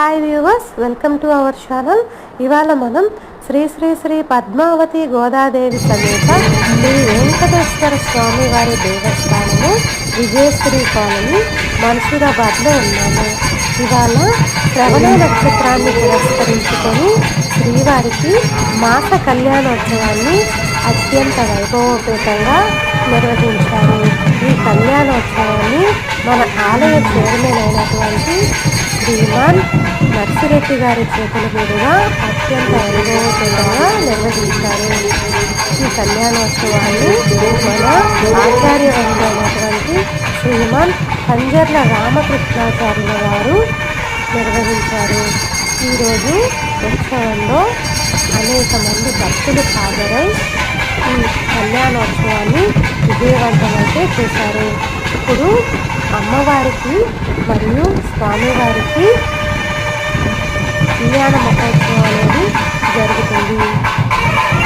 Hi viewers welcome to our channel ఇవాళ మనం శ్రీ శ్రీ శ్రీ పద్మావతి గోదాదేవి సమేత శ్రీ వెంకటేశ్వర స్వామి వారి దేవస్థానము విజయశ్రీ కాలనీ మన్సూరాబాద్లో ఉన్నాము. ఇవాళ శ్రవణ నక్షత్రాన్ని పురస్కరించుకొని శ్రీవారికి మాస కళ్యాణోత్సవాన్ని అత్యంత వైభవోపేతంగా నిర్వహించారు. మన ఆలయ చైర్మన్ అయినటువంటి శ్రీమాన్ నర్సిరెడ్డి గారి చేతుల మీదుగా అత్యంత వైభవోపేతంగా నిర్వహించారు ఈ కళ్యాణోత్సవాన్ని మన ఆచార్యవంతమైనటువంటి శ్రీమాన్ పంజర్ల రామకృష్ణాచార్యుల వారు నిర్వహించారు. ఈరోజు ఉత్సవంలో అనేక మంది భక్తులు హాజరై ఈ కళ్యాణోత్సవాన్ని విజయవంతమైతే చేశారు. ఇప్పుడు అమ్మవారికి మరియు స్వామివారికి కళ్యాణ మహోత్సవం అనేది జరుగుతుంది.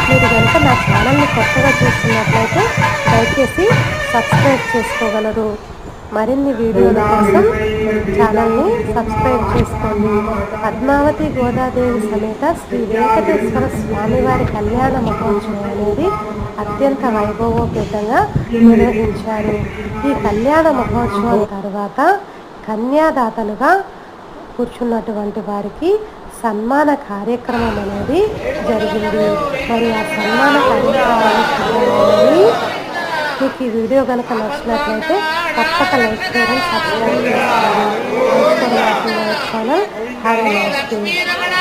మీరు కనుక నా ఛానల్ని కొత్తగా చూస్తున్నట్లయితే దయచేసి సబ్స్క్రైబ్ చేసుకోగలరు. మరిన్ని వీడియోల కోసం ఛానల్ని సబ్స్క్రైబ్ చేసుకోండి. పద్మావతి గోదాదేవి సమేత శ్రీ వెంకటేశ్వర స్వామివారి కళ్యాణ మహోత్సవం అనేది అత్యంత వైభవోపేతంగా నిర్వహించారు. ఈ కళ్యాణ మహోత్సవం తర్వాత కన్యాదాతలుగా కూర్చున్నటువంటి వారికి సన్మాన కార్యక్రమం అనేది జరిగింది. మరి ఆ సన్మాన కార్యక్రమాన్ని మీకు ఈ వీడియో కనుక నచ్చినట్లయితే తప్పక లైక్ చేయడం సబ్స్క్రైబ్ చేసుకోండి ఛానల్ హ్యావ్